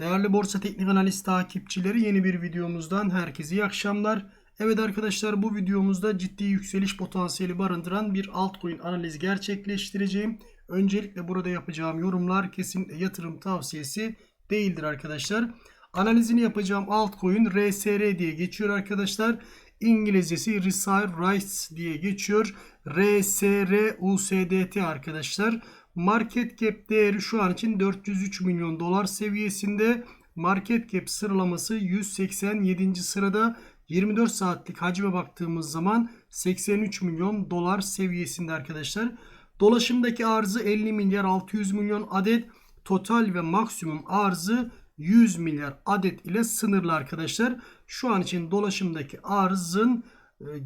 Değerli Borsa Teknik Analiz takipçileri yeni bir videomuzdan herkese iyi akşamlar. Evet arkadaşlar bu videomuzda ciddi yükseliş potansiyeli barındıran bir altcoin analizi gerçekleştireceğim. Öncelikle burada yapacağım yorumlar kesinlikle yatırım tavsiyesi değildir arkadaşlar. Analizini yapacağım altcoin RSR diye geçiyor arkadaşlar. İngilizcesi Resire Rights diye geçiyor. RSR USDT arkadaşlar. Market cap değeri şu an için 403 milyon dolar seviyesinde. Market cap sıralaması 187. sırada. 24 saatlik hacme baktığımız zaman 83 milyon dolar seviyesinde arkadaşlar. Dolaşımdaki arzı 50 milyar 600 milyon adet. Total ve maksimum arzı 100 milyar adet ile sınırlı arkadaşlar. Şu an için dolaşımdaki arzın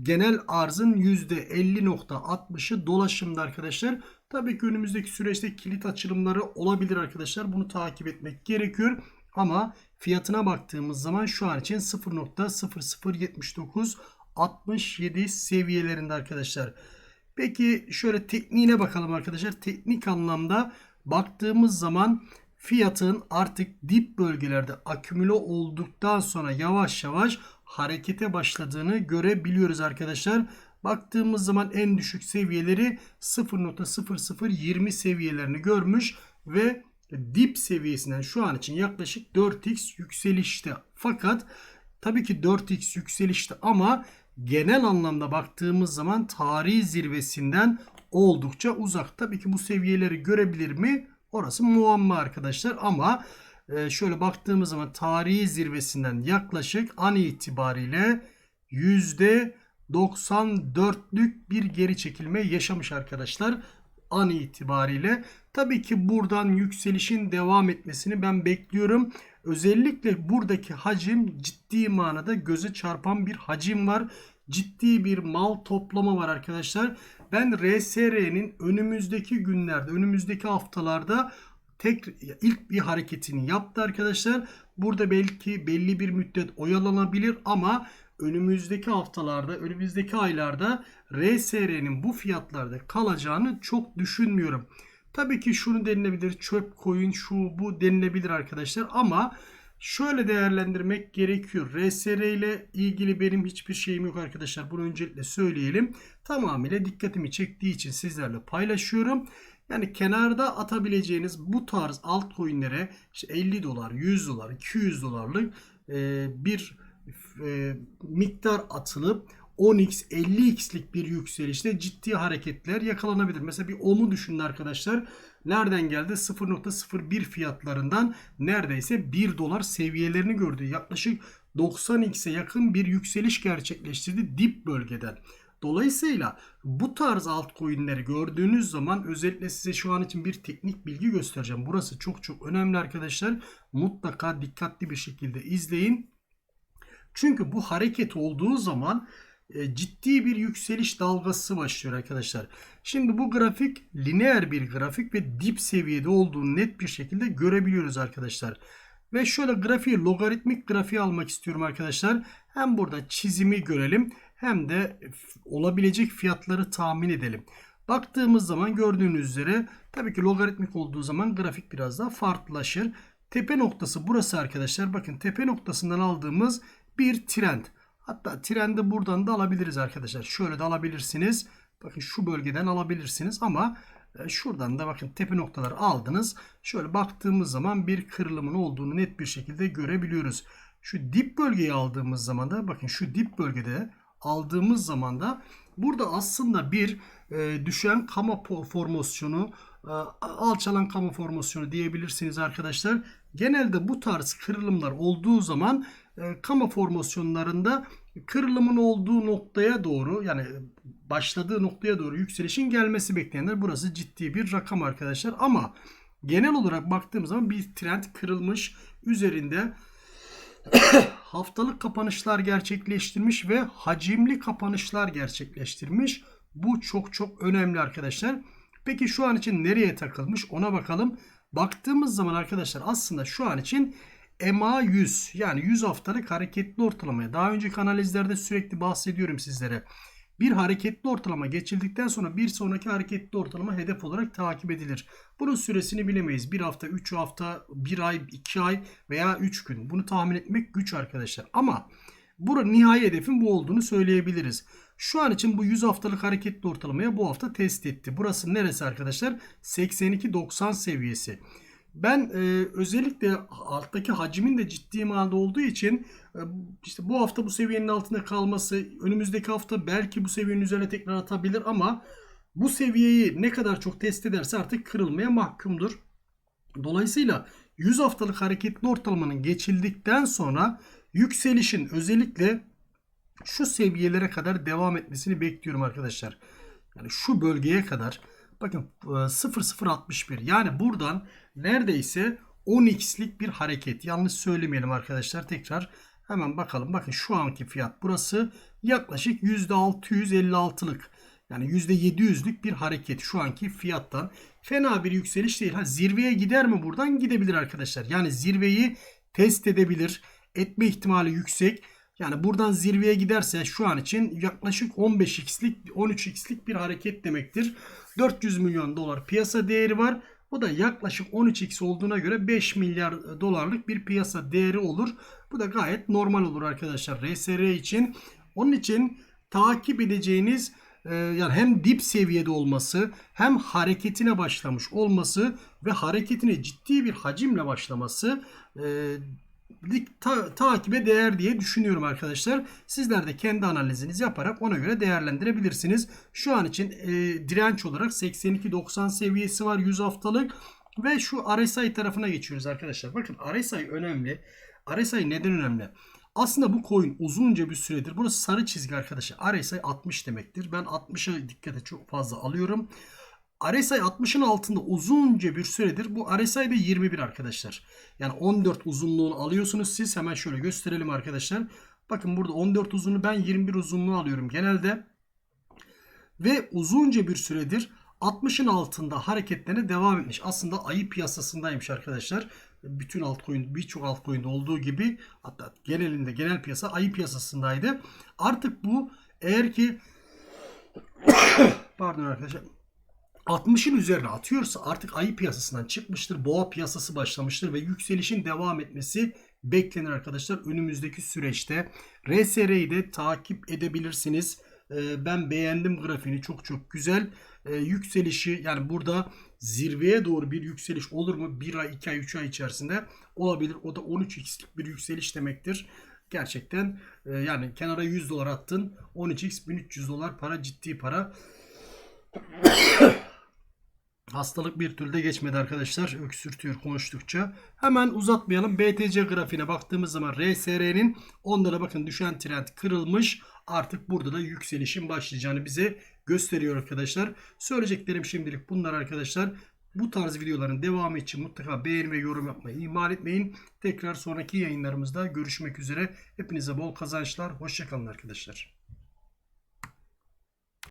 genel arzın %50.60'ı dolaşımda arkadaşlar. Tabii ki önümüzdeki süreçte kilit açılımları olabilir arkadaşlar. Bunu takip etmek gerekiyor. Ama fiyatına baktığımız zaman şu an için 0.007967 seviyelerinde arkadaşlar. Peki şöyle tekniğine bakalım arkadaşlar. Teknik anlamda baktığımız zaman fiyatın artık dip bölgelerde akümüle olduktan sonra yavaş yavaş harekete başladığını görebiliyoruz arkadaşlar. Baktığımız zaman en düşük seviyeleri 0.0020 seviyelerini görmüş ve dip seviyesinden şu an için yaklaşık 4x yükselişte. Fakat tabii ki 4x yükselişte ama genel anlamda baktığımız zaman tarihi zirvesinden oldukça uzak. Tabii ki bu seviyeleri görebilir mi? Orası muamma arkadaşlar ama e, şöyle baktığımız zaman tarihi zirvesinden yaklaşık an itibariyle %94'lük bir geri çekilme yaşamış arkadaşlar an itibariyle. Tabii ki buradan yükselişin devam etmesini ben bekliyorum. Özellikle buradaki hacim ciddi manada göze çarpan bir hacim var. Ciddi bir mal toplama var arkadaşlar. Ben RSR'nin önümüzdeki günlerde, önümüzdeki haftalarda tek ilk bir hareketini yaptı arkadaşlar. Burada belki belli bir müddet oyalanabilir ama önümüzdeki haftalarda, önümüzdeki aylarda RSR'nin bu fiyatlarda kalacağını çok düşünmüyorum. Tabii ki şunu denilebilir. Çöp coin şu bu denilebilir arkadaşlar ama şöyle değerlendirmek gerekiyor. RSR ile ilgili benim hiçbir şeyim yok arkadaşlar. Bunu öncelikle söyleyelim. Tamamıyla dikkatimi çektiği için sizlerle paylaşıyorum. Yani kenarda atabileceğiniz bu tarz altcoin'lere işte 50 dolar, 100 dolar, 200 dolarlık e, bir e, miktar atılıp 10x 50x'lik bir yükselişte ciddi hareketler yakalanabilir. Mesela bir OM'u düşünün arkadaşlar. Nereden geldi? 0.01 fiyatlarından neredeyse 1 dolar seviyelerini gördü. Yaklaşık 90x'e yakın bir yükseliş gerçekleştirdi dip bölgeden. Dolayısıyla bu tarz altcoin'leri gördüğünüz zaman özellikle size şu an için bir teknik bilgi göstereceğim. Burası çok çok önemli arkadaşlar. Mutlaka dikkatli bir şekilde izleyin. Çünkü bu hareket olduğu zaman ciddi bir yükseliş dalgası başlıyor arkadaşlar. Şimdi bu grafik lineer bir grafik ve dip seviyede olduğunu net bir şekilde görebiliyoruz arkadaşlar. Ve şöyle grafiği logaritmik grafiği almak istiyorum arkadaşlar. Hem burada çizimi görelim hem de olabilecek fiyatları tahmin edelim. Baktığımız zaman gördüğünüz üzere tabii ki logaritmik olduğu zaman grafik biraz daha farklılaşır. Tepe noktası burası arkadaşlar. Bakın tepe noktasından aldığımız bir trend. Hatta trendi buradan da alabiliriz arkadaşlar. Şöyle de alabilirsiniz. Bakın şu bölgeden alabilirsiniz ama e, şuradan da bakın tepe noktaları aldınız. Şöyle baktığımız zaman bir kırılımın olduğunu net bir şekilde görebiliyoruz. Şu dip bölgeyi aldığımız zaman da bakın şu dip bölgede aldığımız zaman da burada aslında bir e, düşen kama formasyonu, alçalan kama formasyonu diyebilirsiniz arkadaşlar. Genelde bu tarz kırılımlar olduğu zaman e, kama formasyonlarında kırılımın olduğu noktaya doğru yani başladığı noktaya doğru yükselişin gelmesi beklenir. Burası ciddi bir rakam arkadaşlar ama genel olarak baktığımız zaman bir trend kırılmış üzerinde haftalık kapanışlar gerçekleştirmiş ve hacimli kapanışlar gerçekleştirmiş. Bu çok çok önemli arkadaşlar. Peki şu an için nereye takılmış ona bakalım. Baktığımız zaman arkadaşlar aslında şu an için EMA 100 yani 100 haftalık hareketli ortalamaya daha önceki analizlerde sürekli bahsediyorum sizlere. Bir hareketli ortalama geçildikten sonra bir sonraki hareketli ortalama hedef olarak takip edilir. Bunun süresini bilemeyiz. Bir hafta, 3 hafta, 1 ay, 2 ay veya 3 gün. Bunu tahmin etmek güç arkadaşlar. Ama burada nihai hedefin bu olduğunu söyleyebiliriz. Şu an için bu 100 haftalık hareketli ortalamaya bu hafta test etti. Burası neresi arkadaşlar? 82-90 seviyesi. Ben e, özellikle alttaki hacmin de ciddi manada olduğu için e, işte bu hafta bu seviyenin altında kalması, önümüzdeki hafta belki bu seviyenin üzerine tekrar atabilir ama bu seviyeyi ne kadar çok test ederse artık kırılmaya mahkumdur. Dolayısıyla 100 haftalık hareketli ortalamanın geçildikten sonra yükselişin özellikle şu seviyelere kadar devam etmesini bekliyorum arkadaşlar. Yani şu bölgeye kadar bakın e, 0061 yani buradan neredeyse 10x'lik bir hareket. Yanlış söylemeyelim arkadaşlar. Tekrar hemen bakalım. Bakın şu anki fiyat burası yaklaşık %656'lık yani %700'lük bir hareket şu anki fiyattan. Fena bir yükseliş değil. Ha, zirveye gider mi buradan? Gidebilir arkadaşlar. Yani zirveyi test edebilir. Etme ihtimali yüksek. Yani buradan zirveye giderse şu an için yaklaşık 15x'lik 13x'lik bir hareket demektir. 400 milyon dolar piyasa değeri var. Bu da yaklaşık 13x olduğuna göre 5 milyar dolarlık bir piyasa değeri olur. Bu da gayet normal olur arkadaşlar RSR için. Onun için takip edeceğiniz e, yani hem dip seviyede olması hem hareketine başlamış olması ve hareketine ciddi bir hacimle başlaması e, ta, takibe değer diye düşünüyorum arkadaşlar. Sizler de kendi analizinizi yaparak ona göre değerlendirebilirsiniz. Şu an için e, direnç olarak 82-90 seviyesi var 100 haftalık ve şu RSI tarafına geçiyoruz arkadaşlar. Bakın RSI önemli. RSI neden önemli? Aslında bu coin uzunca bir süredir. Burası sarı çizgi arkadaşlar. RSI 60 demektir. Ben 60'a dikkate çok fazla alıyorum. RSI 60'ın altında uzunca bir süredir. Bu RSI de 21 arkadaşlar. Yani 14 uzunluğunu alıyorsunuz siz. Hemen şöyle gösterelim arkadaşlar. Bakın burada 14 uzunluğu ben 21 uzunluğu alıyorum genelde. Ve uzunca bir süredir 60'ın altında hareketlerine devam etmiş. Aslında ayı piyasasındaymış arkadaşlar. Bütün altcoin, birçok altcoin'de olduğu gibi hatta genelinde genel piyasa ayı piyasasındaydı. Artık bu eğer ki pardon arkadaşlar 60'ın üzerine atıyorsa artık ayı piyasasından çıkmıştır. Boğa piyasası başlamıştır ve yükselişin devam etmesi beklenir arkadaşlar. Önümüzdeki süreçte RSR'yi de takip edebilirsiniz. Ee, Ben beğendim grafiğini çok çok güzel. Ee, Yükselişi yani burada zirveye doğru bir yükseliş olur mu? 1 ay, 2 ay, 3 ay içerisinde olabilir. O da 13x'lik bir yükseliş demektir. Gerçekten e, yani kenara 100 dolar attın 13x 1300 dolar para ciddi para. Hastalık bir türlü de geçmedi arkadaşlar. Öksürtüyor konuştukça. Hemen uzatmayalım. BTC grafiğine baktığımız zaman RSR'nin onlara bakın düşen trend kırılmış. Artık burada da yükselişin başlayacağını bize gösteriyor arkadaşlar. Söyleyeceklerim şimdilik bunlar arkadaşlar. Bu tarz videoların devamı için mutlaka beğeni ve yorum yapmayı ihmal etmeyin. Tekrar sonraki yayınlarımızda görüşmek üzere. Hepinize bol kazançlar. Hoşçakalın arkadaşlar.